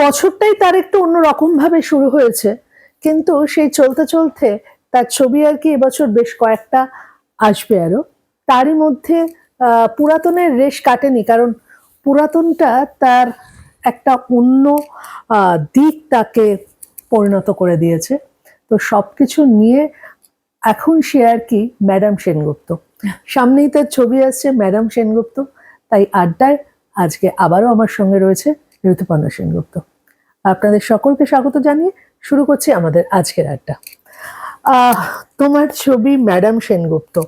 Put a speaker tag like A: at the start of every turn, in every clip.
A: বছরটাই তার একটু অন্যরকম ভাবে শুরু হয়েছে, কিন্তু সেই চলতে চলতে তার ছবি আর কি এবছর বেশ কয়েকটা আসবে আরও তারই মধ্যে পুরাতনের রেশ কাটেনি, কারণ পুরাতনটা তার একটা অন্য দিক তাকে পরিণত করে দিয়েছে। তো সবকিছু নিয়ে এখন সে আর কি ম্যাডাম সেনগুপ্ত। সামনেই তার ছবি আসছে ম্যাডাম সেনগুপ্ত, তাই আড্ডায় আজকে আবারও আমার সঙ্গে রয়েছে ঋতুপর্ণা সেনগুপ্ত। আপনাদের সকলকে স্বাগত জানিয়ে শুরু করছি আমাদের আজকের আড্ডা। তোমার ছবি ম্যাডাম সেনগুপ্ত।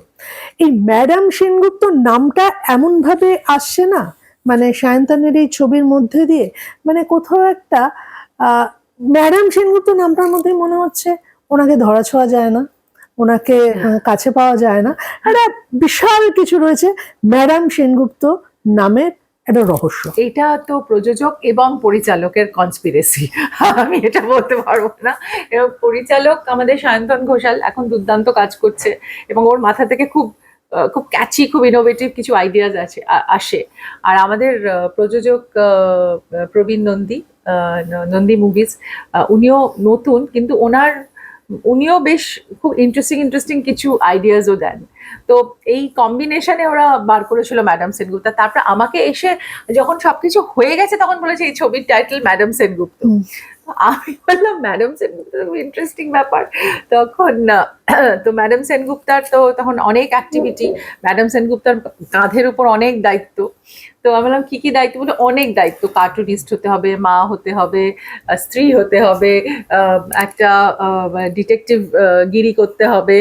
A: এই ম্যাডাম সেনগুপ্ত নামটা এমন ভাবে আসছে না? মানে সায়ন্তানের এই ছবির মধ্যে দিয়ে? মানে কোথাও একটা আহ, ম্যাডাম সেনগুপ্ত নামটার মধ্যে মনে হচ্ছে ওনাকে ধরা ছোঁয়া যায় না ওনাকে কাছে পাওয়া যায় না। একটা বিশাল কিছু রয়েছে ম্যাডাম সেনগুপ্ত নামের একটা রহস্য।
B: এটা তো প্রযোজক এবং পরিচালকের কনস্পিরেসি আমি এটা বলতে পারব না। এবং পরিচালক আমাদের সায়ন্তন ঘোষাল এখন দুর্দান্ত কাজ করছে এবং ওর মাথা থেকে খুব খুব ক্যাচি খুব ইনোভেটিভ কিছু আইডিয়াজ আছে আসে। আর আমাদের প্রযোজক প্রবীণ নন্দী নন্দী মুভিজ উনিও নতুন, কিন্তু ওনার, উনিও বেশ খুব ইন্টারেস্টিং ইন্টারেস্টিং কিছু আইডিয়াসও দেন। তো এই কম্বিনেশনে ওরা বার করেছিল ম্যাডাম সেনগুপ্তা তারপর আমাকে এসে যখন সবকিছু হয়ে গেছে, তখন বলেছে, এই ছবির টাইটেল ম্যাডাম সেনগুপ্ত আমি বললাম ম্যাডাম সেনগুপ্ত খুব ইন্টারেস্টিং ব্যাপার। তখন তো ম্যাডাম সেনগুপ্তার তো তখন অনেক অ্যাক্টিভিটি ম্যাডাম সেনগুপ্তার কাঁধের উপর অনেক দায়িত্ব। তো আমি বললাম কি কি দায়িত্ব? বলে অনেক দায়িত্ব। কার্টুনিস্ট হতে হবে মা হতে হবে স্ত্রী হতে হবে একটা ডিটেকটিভ গিরি করতে হবে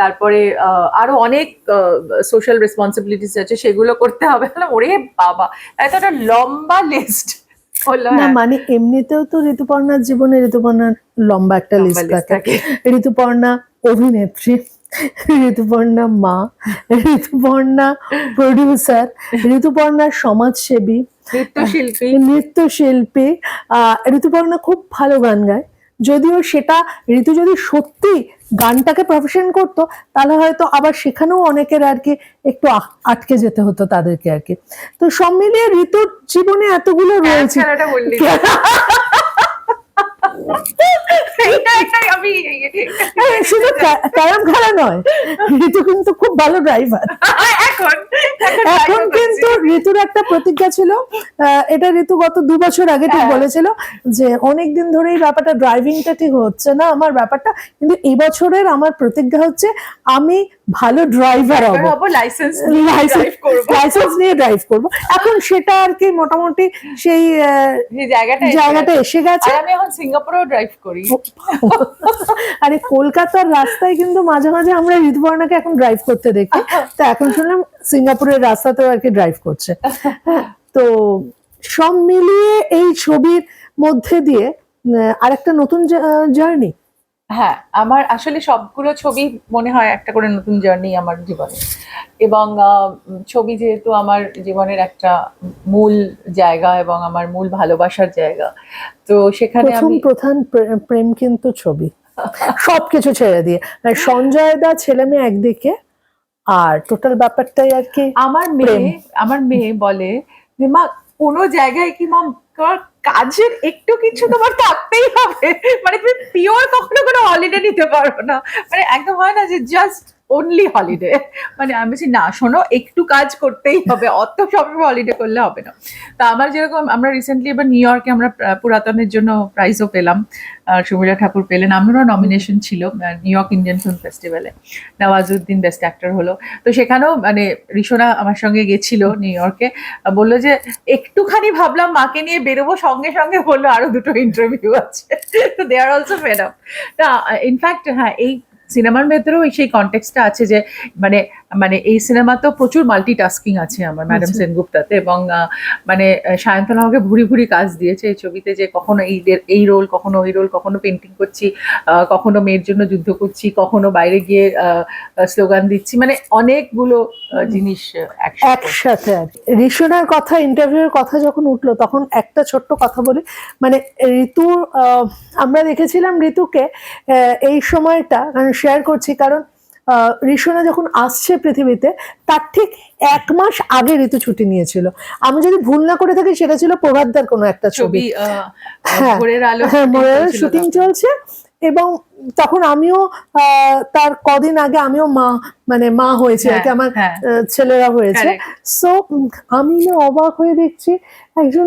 B: তারপরে আহ, আরও অনেক সোশ্যাল রেসপন্সিবিলিটিস আছে সেগুলো করতে হবে। বললাম ওরে বাবা এত একটা লম্বা লিস্ট হলো
A: না
B: হ্যাঁ,
A: মানে এমনিতেও তো ঋতুপর্ণার জীবনে ঋতুপর্ণার লম্বা একটা লিস্ট থাকে। ঋতুপর্ণা অভিনেত্রী ঋতুপর্ণা মা ঋতুপর্ণা প্রডিউসার ঋতুপর্ণা সমাজসেবী
B: নৃত্যশিল্পী।
A: নৃত্যশিল্পী আহ, ঋতুপর্ণা খুব ভালো গান গায়। যদিও সেটা ঋতু যদি সত্যি গানটাকে প্রফেশন করতো তাহলে হয়তো আবার সেখানেও অনেকের আর কি একটু আটকে যেতে হতো তাদেরকে আর কি। তো সব মিলিয়ে ঋতুর জীবনে এতগুলো রয়েছে।
B: এইটা একটাই আমি
A: হ্যাঁ, শুধু ক্যারাম খেলা নয় ঋতু কিন্তু খুব ভালো ড্রাইভার
B: এখন
A: এখন কিন্তু ঋতুর একটা প্রতিজ্ঞা ছিল আহ, এটা ঋতু গত দু বছর আগে ঠিক
B: হ্যাঁ।
A: বলেছিল যে অনেক দিন ধরে এই ব্যাপারটা ড্রাইভিংটা ঠিক হচ্ছে না আমার ব্যাপারটা কিন্তু এবছরের আমার প্রতিজ্ঞা হচ্ছে আমি ভালো ড্রাইভার হব।
B: লাইসেন্স
A: লাইসেন্স নিয়ে ড্রাইভ করব। এখন সেটা আর কি মোটামুটি সেই
B: জায়গাটা এসে
A: জায়গাটা
B: গেছে।
A: এসে গেছে।
B: আমি এখন সিঙ্গাপুরেও ড্রাইভ করি।
A: আরে কলকাতার রাস্তায় কিন্তু মাঝে মাঝে আমরা ঋতুপর্ণাকে এখন ড্রাইভ করতে দেখি। তো এখন শুনলাম সিঙ্গাপুরের রাস্তাতেও আর কি ড্রাইভ করছে। তো সব মিলিয়ে এই ছবির মধ্যে দিয়ে আরেকটা নতুন জার্নি
B: হ্যাঁ আমার আসলে সবগুলো ছবি মনে হয় একটা করে নতুন জার্নি আমার জীবনে। এবং ছবি যেহেতু আমার জীবনের একটা মূল জায়গা এবং আমার মূল ভালোবাসার জায়গা তো সেখানে আমি
A: প্রধান প্রে- প্রেম কিন্তু ছবি। সবকিছু ছেড়ে দিয়ে। মানে সঞ্জয় দা ছেলে মেয়ে একদিকে আর টোটাল ব্যাপারটাই আর কি
B: আমার মেয়ে আমার মেয়ে বলে যে মা কোনো জায়গায় কি মা তোমার কাজের একটু কিছু তোমার থাকতেই হবে। মানে তুমি পিওর কখনো কোনো হলিডে নিতে পারো না। মানে একদম হয় না যে জাস্ট অনলি হলিডে মানে আমি বলছি, না, শোনো, একটু কাজ করতেই হবে। অত সবসময় হলিডে করলে হবে না। তা আমার যেরকম, আমরা রিসেন্টলি এবার নিউ ইয়র্কে আমরা পুরাতনের জন্য প্রাইজও পেলাম। সুমিরা ঠাকুর পেলেন। আমারও নমিনেশন ছিল নিউ ইয়র্ক ইন্ডিয়ান ফিল্ম ফেস্টিভ্যালে নওয়াজুদ্দিন বেস্ট অ্যাক্টর হলো। তো সেখানেও মানে রিসোনা আমার সঙ্গে গেছিল নিউ ইয়র্কে বলল যে, একটুখানি ভাবলাম মাকে নিয়ে বেরোবো, সঙ্গে সঙ্গে বলল আরও দুটো ইন্টারভিউ আছে। তো they are also fed up না ইনফ্যাক্ট হ্যাঁ এই সিনেমার ভেতরেও এই সেই কনটেক্সটা আছে যে মানে মানে এই সিনেমাতেও প্রচুর মাল্টিটাস্কিং আছে আমার ম্যাডাম
A: আচ্ছা।
B: সেনগুপ্তাতে এবং মানে সায়ন্তন আমাকে ভুরি ভুরি কাজ দিয়েছে এই ছবিতে যে কখনো এই এই রোল কখনো ওই রোল কখনো পেন্টিং করছি কখনো মেয়ের জন্য যুদ্ধ করছি কখনো বাইরে গিয়ে স্লোগান দিচ্ছি মানে অনেকগুলো জিনিস একসাথে।
A: ঋষণার কথা ইন্টারভিউয়ের কথা যখন উঠল তখন একটা ছোট্ট কথা বলি মানে ঋতু আমরা দেখেছিলাম ঋতুকে এই সময়টা শেয়ার করছি কারণ ঋষণা যখন আসছে পৃথিবীতে তার ঠিক এক মাস আগে ঋতু ছুটি নিয়েছিল। আমি যদি ভুল না করে থাকি সেটা ছিল প্রভাতদার কোনো একটা ছবি। হ্যাঁ,
B: আলো
A: হ্যাঁ শুটিং চলছে এবং তখন আমিও আহ, তার কদিন আগে আমিও মা মানে মা হয়েছে আর কি
B: হ্যাঁ,
A: আমার
B: হ্যাঁ,
A: ছেলেরা হয়েছে। সো আমি না অবাক হয়ে দেখছি একজন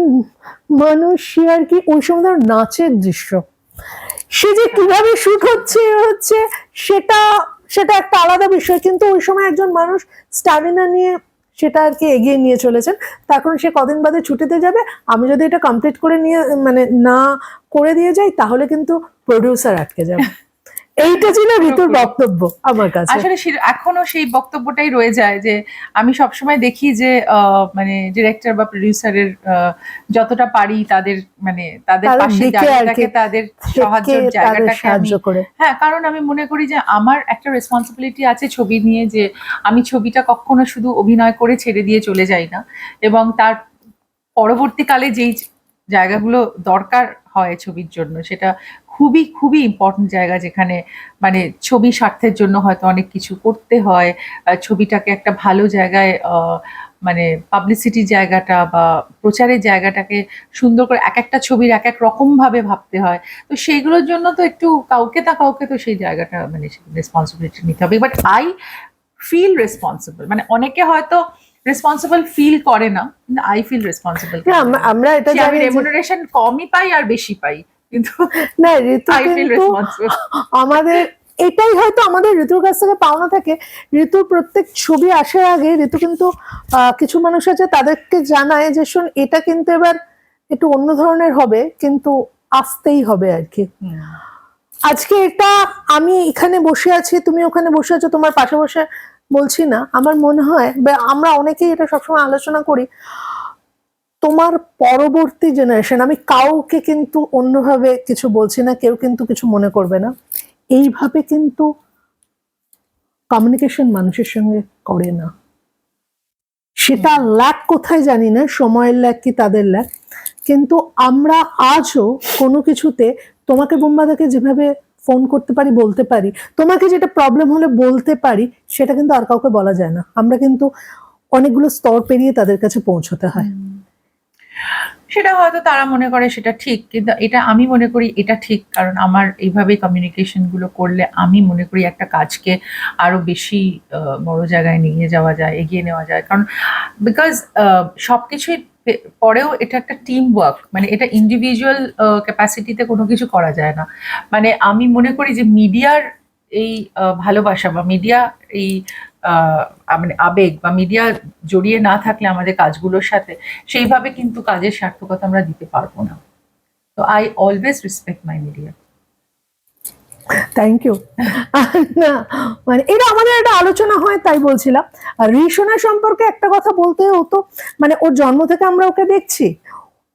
A: মানুষ আর কি ওই সময় নাচের দৃশ্য। সে যে কীভাবে সুখ হচ্ছে হচ্ছে, সেটা সেটা একটা আলাদা বিষয়। কিন্তু ওই সময় একজন মানুষ স্টামিনা নিয়ে সেটা আর কি এগিয়ে নিয়ে চলেছেন। তখন সে কদিন বাদে ছুটিতে যাবে। আমি যদি এটা কমপ্লিট করে নিয়ে মানে না করে দিয়ে যাই, তাহলে কিন্তু প্রডিউসার আটকে যাবে। এইটা ছিল ঋতুর বক্তব্য আমার কাছে।
B: আসলে এখনও সেই বক্তব্যটাই রয়ে যায় যে আমি সবসময় দেখি যে মানে ডিরেক্টর বা প্রডিউসারের যতটা পারি তাদের মানে তাদের পাশে জায়গাটাকে তাদের
A: তাদের
B: জায়গাটাকে আমি
A: সাহায্য করে।
B: হ্যাঁ কারণ আমি মনে করি যে আমার একটা রেসপন্সিবিলিটি আছে ছবি নিয়ে যে আমি ছবিটা কখনো শুধু অভিনয় করে ছেড়ে দিয়ে চলে যাই না। এবং তার পরবর্তীকালে যেই জায়গাগুলো দরকার হয় ছবির জন্য সেটা খুবই খুবই ইম্পর্টেন্ট জায়গা যেখানে মানে ছবি স্বার্থের জন্য হয়তো অনেক কিছু করতে হয়। ছবিটাকে একটা ভালো জায়গায় মানে পাবলিসিটি জায়গাটা বা প্রচারের জায়গাটাকে সুন্দর করে এক একটা ছবির এক এক রকম ভাবে ভাবতে হয়। তো সেইগুলোর জন্য তো একটু কাউকে তা কাউকে তো সেই জায়গাটা মানে রেসপন্সিবিলিটি নিতে হবে। বাট আই ফিল রেসপন্সিবল মানে অনেকে হয়তো রেসপন্সিবল ফিল করে না আই ফিল রেসপন্সিবল
A: আমরা এটা
B: রেমুনারেশন কমই পাই আর বেশি পাই। কিন্তু
A: না ঋতু কিন্তু আমাদের এটাই হয়তো আমাদের ঋতুর কাছ থেকে পাওনা থাকে। ঋতুর প্রত্যেক ছবি আসার আগে ঋতু কিন্তু কিছু মানুষ আছে তাদেরকে জানায় যে শোন এটা কিন্তু এবার একটু অন্য ধরনের হবে কিন্তু আসতেই হবে আর কি আজকে এটা আমি এখানে বসে আছি তুমি ওখানে বসে আছো তোমার পাশে বসে বলছি না। আমার মনে হয় আমরা অনেকেই এটা সবসময় আলোচনা করি তোমার পরবর্তী জেনারেশন আমি কাউকে কিন্তু অন্যভাবে কিছু বলছি না, কেউ কিন্তু কিছু মনে করবে না। এইভাবে কিন্তু কমিউনিকেশন মানুষের সঙ্গে করে না। সেটা ল্যাক কোথায় জানি না, সময়ের ল্যাক কি তাদের ল্যাক কিন্তু আমরা আজও কোনো কিছুতে তোমাকে বোম্বাদাকে যেভাবে ফোন করতে পারি, বলতে পারি, তোমাকে যেটা প্রবলেম হলে বলতে পারি, সেটা কিন্তু আর কাউকে বলা যায় না। আমরা কিন্তু অনেকগুলো স্তর পেরিয়ে তাদের কাছে পৌঁছতে হয়।
B: সেটা হয়তো তারা মনে করে সেটা ঠিক, কিন্তু এটা আমি মনে করি এটা ঠিক, কারণ আমার এইভাবে কমিউনিকেশনগুলো করলে আমি মনে করি একটা কাজকে আরও বেশি বড় জায়গায় নিয়ে যাওয়া যায়, এগিয়ে নেওয়া যায়। কারণ বিকজ সবকিছুই পে- পরেও এটা একটা টিম ওয়ার্ক মানে এটা ইন্ডিভিজুয়াল ক্যাপাসিটিতে কোনো কিছু করা যায় না। মানে আমি মনে করি যে মিডিয়ার এই ভালোবাসা বা মিডিয়া এই মানে আবেগ বা মিডিয়া জড়িয়ে না থাকলে আমাদের কাজগুলোর সাথে, সেইভাবে কিন্তু কাজের সার্থকতা আমরা দিতে পারব না। তো I always respect my media
A: thank you মানে এটা আমাদের একটা আলোচনা হয়, তাই বলছিলাম। আর ঋষণা সম্পর্কে একটা কথা বলতে হতো মানে ওর জন্ম থেকে আমরা ওকে দেখছি।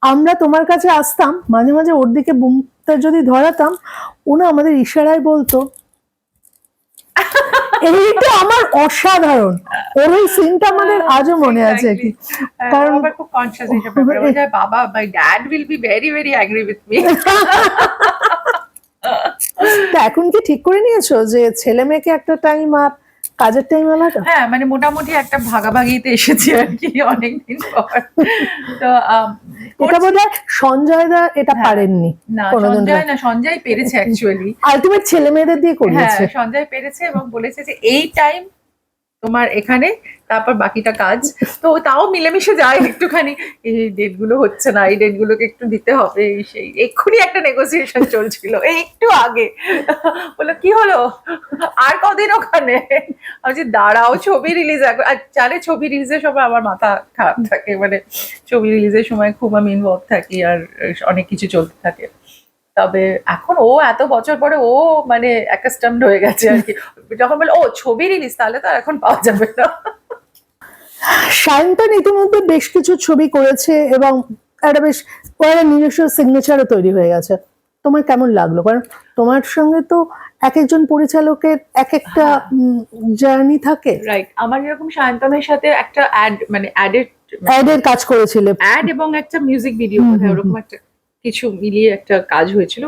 A: আমরা তোমার কাছে আসতাম, মাঝে মাঝে ওর দিকে বুমটা যদি ধরাতাম ওনা আমাদের ইশারায় বলতো। এইটা আমার অসাধারণ। ওর ওই সিনটা আমাদের আজও মনে আছে আর কি। কারণ-
B: আমার খুব কনসিয়াস এইসব ব্যাপারে যায় বাবা my dad will be very very angry with me
A: তা এখন কি ঠিক করে নিয়েছো যে ছেলে মেয়েকে একটা টাইম আর কাজের টাইম আলাদা?
B: হ্যাঁ মানে মোটামুটি একটা ভাগাভাগিতে এসেছি আর কি অনেকদিন পর। তো
A: এটা বোধ হয় সঞ্জয় দা এটা
B: হ্যাঁ।
A: পারেননি
B: না সঞ্জয় না সঞ্জয় পেরেছে অ্যাকচুয়ালি
A: আলটিমেট ছেলে মেয়েদের দিয়ে
B: হ্যাঁ সঞ্জয় পেরেছে এবং বলেছে যে এই টাইম তোমার এখানে তারপর বাকিটা কাজ। তো তাও মিলেমিশে যায় একটুখানি। এই ডেটগুলো হচ্ছে না এই ডেট গুলোকে একটু দিতে হবে সেই। এক্ষুনি একটা নেগোসিয়েশন চলছিল এই একটু আগে। বলল কি হলো? আর কদিন ওখানে? আমি বলছি, দাঁড়াও ছবি রিলিজ আর চালে ছবি রিলিজের সময় আমার মাথা খারাপ থাকে মানে ছবি রিলিজের সময় খুব আমি ইনভলভ থাকি আর অনেক কিছু চলতে থাকে। তবে এখন ও এত বছর পরে ও মানে অ্যাকাস্টামড হয়ে গেছে আর কি। যখন বলে ও ছবি রিলিজ তাহলে তো এখন পাওয়া যাবে না।
A: সায়ন্তন ইতিমধ্যে বেশ কিছু ছবি করেছে এবং একটা বেশ ওর নিজস্ব সিগনেচারও তৈরি হয়ে গেছে। তোমার কেমন লাগল? কারণ তোমার সঙ্গে তো এক একজন পরিচালকের এক একটা জার্নি থাকে।
B: রাইট আমার এরকম সায়ন্তনের সাথে একটা অ্যাড মানে অ্যাডেড
A: অ্যাডের কাজ করেছিলে।
B: অ্যাড এবং একটা মিউজিক ভিডিও ওরকম একটা কিছু মিলিয়ে একটা কাজ হয়েছিল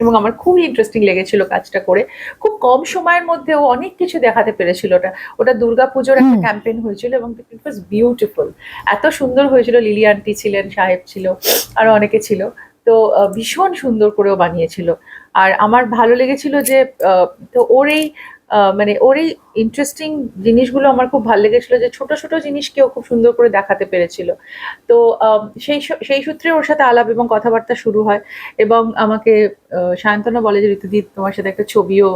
B: এবং আমার খুবই ইন্টারেস্টিং লেগেছিল কাজটা করে। খুব কম সময়ের মধ্যে ও অনেক কিছু দেখাতে পেরেছিল ওটা। ওটা দুর্গাপুজোর একটা। ক্যাম্পেইন হয়েছিল এবং ইট ওয়াজ বিউটিফুল এত সুন্দর হয়েছিল লিলি আন্টি ছিলেন সাহেব ছিল আরও অনেকে ছিল। তো ভীষণ সুন্দর করেও বানিয়েছিল। আর আমার ভালো লেগেছিল যে আহ, তো ওর এই মানে ওর এই ইন্টারেস্টিং জিনিসগুলো আমার খুব ভালো লেগেছিল যে ছোট ছোট জিনিসকেও খুব সুন্দর করে দেখাতে পেরেছিল। তো সেই সেই সূত্রে ওর সাথে আলাপ এবং কথাবার্তা শুরু হয় এবং আমাকে সায়ন্তনা বলে যে ঋতুদীপ তোমার সাথে একটা ছবিও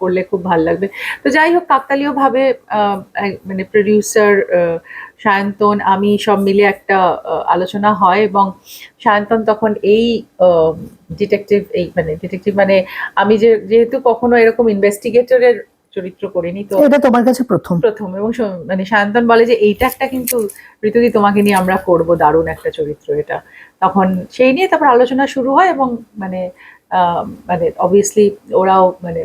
B: করলে খুব ভালো লাগবে। তো যাই হোক কাকতালীয় ভাবে মানে প্রডিউসার সায়ন্তন, আমি সব মিলে একটা আলোচনা হয় এবং সায়ন্তন তখন এই ডিটেকটিভ এই মানে ডিটেকটিভ মানে আমি যে, যেহেতু কখনো এরকম ইনভেস্টিগেটরের চরিত্র করিনি তো
A: এটা তোমার কাছে প্রথম।
B: প্রথম। এবং মানে সায়ন্তন বলে যে এইটা একটা কিন্তু ঋতুদি তোমাকে নিয়ে আমরা করব দারুণ একটা চরিত্র এটা। তখন সেই নিয়ে তারপর আলোচনা শুরু হয় এবং মানে মানে অবভিয়াসলি ওরাও মানে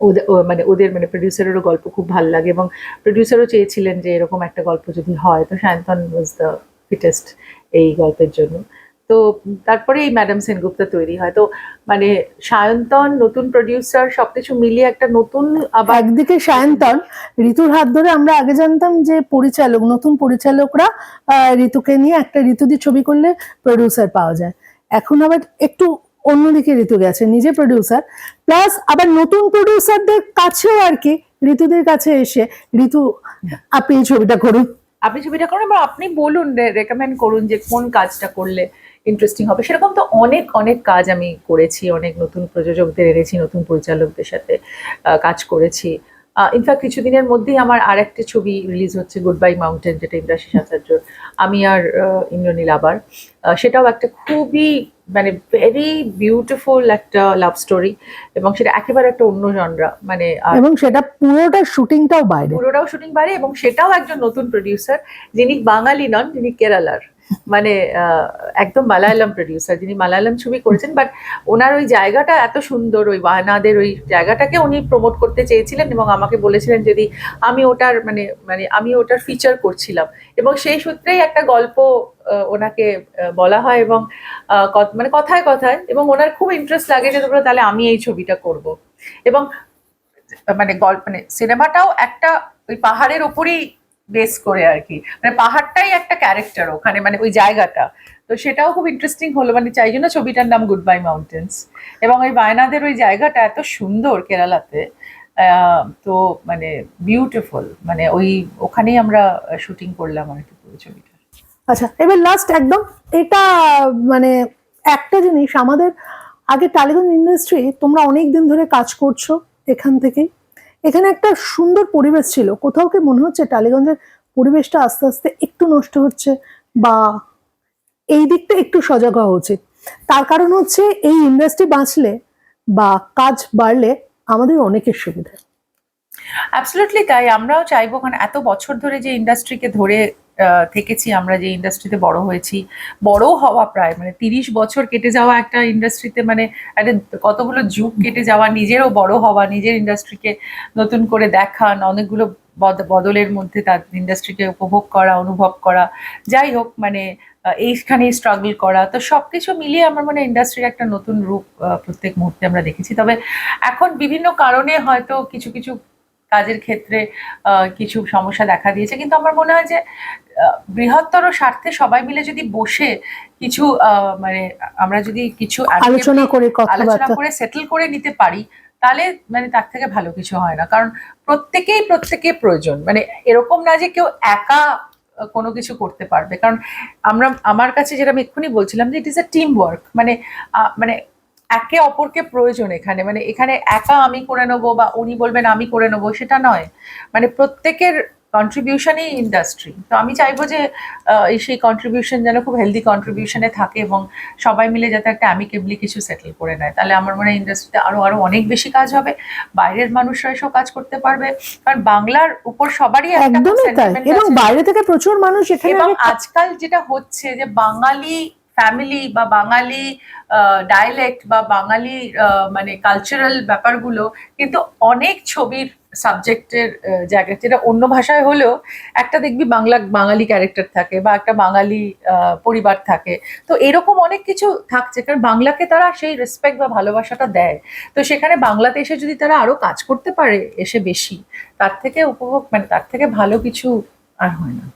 B: ওদের মানে ওদের মানে প্রডিউসারেরও গল্প খুব ভালো লাগে এবং প্রডিউসারও চেয়েছিলেন যে এরকম একটা গল্প যদি হয়। তো সায়ন্তন ওয়াজ দ্য ফিটেস্ট এই গল্পের জন্য। তো তারপরে এই ম্যাডাম সেনগুপ্তা তৈরি হয়। তো মানে সায়ন্তন নতুন প্রডিউসার সবকিছু মিলিয়ে একটা নতুন আবার
A: একদিকে সায়ন্তন ঋতুর হাত ধরে আমরা আগে জানতাম যে পরিচালক নতুন পরিচালকরা ঋতুকে নিয়ে একটা ঋতুদি ছবি করলে প্রডিউসার পাওয়া যায়। এখন আবার একটু অন্যদিকে ঋতু গেছে নিজে প্রডিউসার প্লাস আবার নতুন প্রডিউসারদের কাছেও আর কি ঋতুদের কাছে এসে ঋতু আপনি এই ছবিটা করুন।
B: আপনি ছবিটা করুন আপনি বলুন রেকমেন্ড করুন যে কোন কাজটা করলে ইন্টারেস্টিং হবে। সেরকম তো অনেক অনেক কাজ আমি করেছি অনেক নতুন প্রযোজকদের এনেছি নতুন পরিচালকদের সাথে কাজ করেছি। ইনফ্যাক্ট কিছুদিনের মধ্যেই আমার আর একটা ছবি রিলিজ হচ্ছে গুড বাই মাউন্টেন যেটা ইন্দ্রাশিস আচার্য আমি আর ইন্দ্রনীল আবার। সেটাও একটা খুবই মানে ভেরি বিউটিফুল একটা লাভ স্টোরি এবং সেটা একেবারে একটা অন্য জনরা মানে
A: এবং সেটা পুরোটা শুটিংটাও বাইরে।
B: পুরোটাও শুটিং বাইরে এবং সেটাও একজন নতুন প্রডিউসার যিনি বাঙালি নন যিনি কেরালার। মানে একদম মালায়ালাম প্রডিউসার যিনি মালায়ালাম ছবি করেছেন বাট ওনার ওই জায়গাটা এত সুন্দর, ওই বায়নাদের ওই জায়গাটাকে উনি প্রমোট করতে চেয়েছিলেন এবং আমাকে বলেছিলেন যদি আমি ওটার মানে মানে আমি ওটার ফিচার করছিলাম। এবং সেই সূত্রেই একটা গল্প ওনাকে বলা হয় এবং মানে কথায় কথায় এবং ওনার খুব ইন্টারেস্ট লাগে যে তোমরা তাহলে আমি এই ছবিটা করব। এবং মানে গল্প মানে সিনেমাটাও একটা ওই পাহাড়ের ওপরেই বেস করে আর কি। মানে পাহাড়টাই একটা ক্যারেক্টার ওখানে মানে ওই জায়গাটা। তো সেটাও খুব ইন্টারেস্টিং হলো মানে চাই জন্য ছবিটার নাম গুড বাই মাউন্টেন্স এবং ওই বায়নাদের ওই জায়গাটা এত সুন্দর কেরালাতে তো মানে বিউটিফুল মানে ওই ওখানেই আমরা শুটিং করলাম আর কি পুরো ছবিটা।
A: আচ্ছা এবার লাস্ট একদম, এটা মানে একটা জিনিস, আমাদের আগে টালিগঞ্জ ইন্ডাস্ট্রি তোমরা অনেক দিন ধরে কাজ করছ এখান থেকেই। এখানে একটা সুন্দর পরিবেশ ছিল। কোথাও কি মনে হচ্ছে টালিগঞ্জের পরিবেশটা আস্তে আস্তে একটু নষ্ট হচ্ছে বা এই দিকটা একটু সজাগ হওয়া উচিত? তার কারণ হচ্ছে এই ইন্ডাস্ট্রি বাঁচলে বা কাজ বাড়লে আমাদের অনেকের সুবিধা।
B: অ্যাবসলুটলি তাই, আমরাও চাইব কারণ এত বছর ধরে যে ইন্ডাস্ট্রিকে ধরে থেকেছি, আমরা যে ইন্ডাস্ট্রিতে বড় হয়েছি। বড় হওয়া প্রায় মানে তিরিশ বছর কেটে যাওয়া একটা ইন্ডাস্ট্রিতে মানে কতগুলো যুগ কেটে যাওয়া, নিজেরও বড় হওয়া, নিজের ইন্ডাস্ট্রিকে নতুন করে দেখান অনেকগুলো বদ- বদলের মধ্যে তার ইন্ডাস্ট্রিকে উপভোগ করা, অনুভব করা। যাই হোক মানে এইখানে স্ট্রাগল করা। তো সব কিছু মিলিয়ে আমার মনে ইন্ডাস্ট্রির একটা নতুন রূপ প্রত্যেক মুহূর্তে আমরা দেখেছি। তবে এখন বিভিন্ন কারণে হয়তো কিছু কিছু কাজের ক্ষেত্রে কিছু সমস্যা দেখা দিয়েছে। কিন্তু আমার মনে হয় যে বৃহত্তর স্বার্থে সবাই মিলে যদি বসে কিছু মানে আমরা যদি কিছু
A: আলোচনা করে
B: আলোচনা করে সেটেল করে নিতে পারি তাহলে মানে তার থেকে ভালো কিছু হয় না। কারণ প্রত্যেকেই প্রত্যেকে প্রয়োজন। মানে এরকম না যে কেউ একা কোনো কিছু করতে পারবে। কারণ আমরা আমার কাছে যেটা আমি এক্ষুনি বলছিলাম যে it is a team work মানে মানে একে অপরকে প্রয়োজন এখানে। মানে এখানে একা আমি করে নেব বা উনি বলবেন আমি করে নেব সেটা নয়। মানে প্রত্যেকের কন্ট্রিবিউশনই ইন্ডাস্ট্রি তো আমি চাইব যে এই সেই কন্ট্রিবিউশন যেন খুব হেলদি কন্ট্রিবিউশনে থাকে এবং সবাই মিলে যাতে একটা অ্যামিকেবলি কিছু সেটেল করে নেয়। তাহলে আমার মনে হয় ইন্ডাস্ট্রিতে আরও আরও অনেক বেশি কাজ হবে। বাইরের মানুষরা এসেও কাজ করতে পারবে। কারণ বাংলার উপর সবারই একটা
A: একদমই তাই। এবং বাইরে থেকে প্রচুর মানুষ এখানে
B: এবং আজকাল যেটা হচ্ছে যে বাঙালি ফ্যামিলি বা বাঙালি ডায়ালেক্ট বা বাঙালি মানে কালচারাল ব্যাপারগুলো কিন্তু অনেক ছবির সাবজেক্টের জায়গা যেটা অন্য ভাষায় হলেও একটা দেখবি বাংলা, বাঙালি ক্যারেক্টার থাকে বা একটা বাঙালি পরিবার থাকে। তো এরকম অনেক কিছু থাকছে। কারণ বাংলাকে তারা সেই রেসপেক্ট বা ভালোবাসাটা দেয়। তো সেখানে বাংলাতে এসে যদি তারা আরও কাজ করতে পারে এসে বেশি, তার থেকে উপভোগ মানে তার থেকে ভালো কিছু আর হয় না।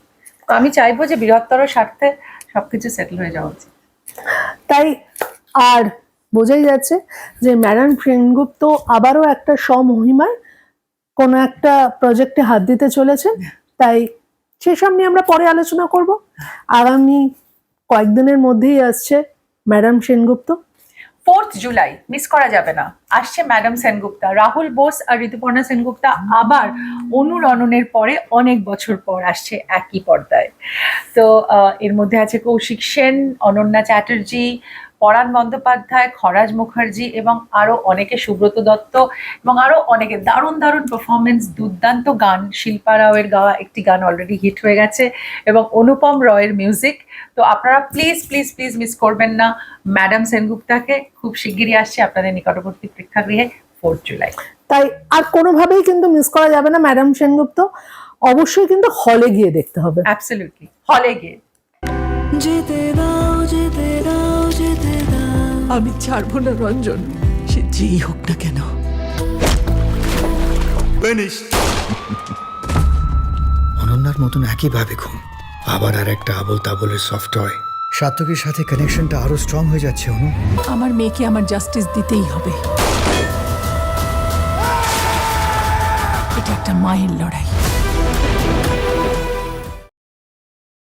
B: তো আমি চাইব যে বৃহত্তর স্বার্থে সবকিছু সেটেল হয়ে যাওয়া উচিত।
A: তাই আর বোঝাই যাচ্ছে যে ম্যাডাম সেনগুপ্ত আবারও একটা স্বমহিমায় কোনো একটা প্রজেক্টে হাত দিতে চলেছেন। তাই সেসব নিয়ে আমরা পরে আলোচনা করব। আগামী কয়েকদিনের মধ্যেই আসছে madam Sengupta.
B: Fourth July miss করা যাবে না। আসছে ম্যাডাম সেনগুপ্তা, রাহুল বোস আর ঋতুপর্ণা সেনগুপ্তা আবার অনুরণনের পরে অনেক বছর পর আসছে একই পর্দায়। তো এর মধ্যে আছে কৌশিক সেন, অনন্যা চ্যাটার্জি পরাণ বন্দ্যোপাধ্যায় খরাজ মুখার্জি এবং আরও অনেকে সুব্রত দত্ত এবং আরও অনেকে দারুণ দারুণ পারফরমেন্স দুর্দান্ত গান শিল্পা রাওয়ের গাওয়া একটি গান অলরেডি হিট হয়ে গেছে এবং অনুপম রয়ের মিউজিক তো আপনারা প্লিজ প্লিজ প্লিজ মিস করবেন না। ম্যাডাম সেনগুপ্তাকে খুব শিগগিরই আসছে আপনাদের নিকটবর্তী প্রেক্ষাগৃহে ফোর্থ জুলাই
A: তাই আর কোনোভাবেই কিন্তু মিস করা যাবে না ম্যাডাম সেনগুপ্ত। অবশ্যই কিন্তু হলে গিয়ে দেখতে হবে।
B: অ্যাবসলিউটলি হলে গিয়ে।
C: যেতে দাও যেতে দাও যেতে দাও।
D: আমি ছাড়বো না রঞ্জন। সে যেই হোক না কেন।
E: অনন্যার মতন একইভাবে ঘুম। আবার আর একটা আবল তাবলের সফট হয় সাত্তকের সাথে কানেকশনটা আরও স্ট্রং হয়ে যাচ্ছে অনু।
D: আমার মেয়েকে আমার জাস্টিস দিতেই হবে। এটা একটা মায়ের লড়াই।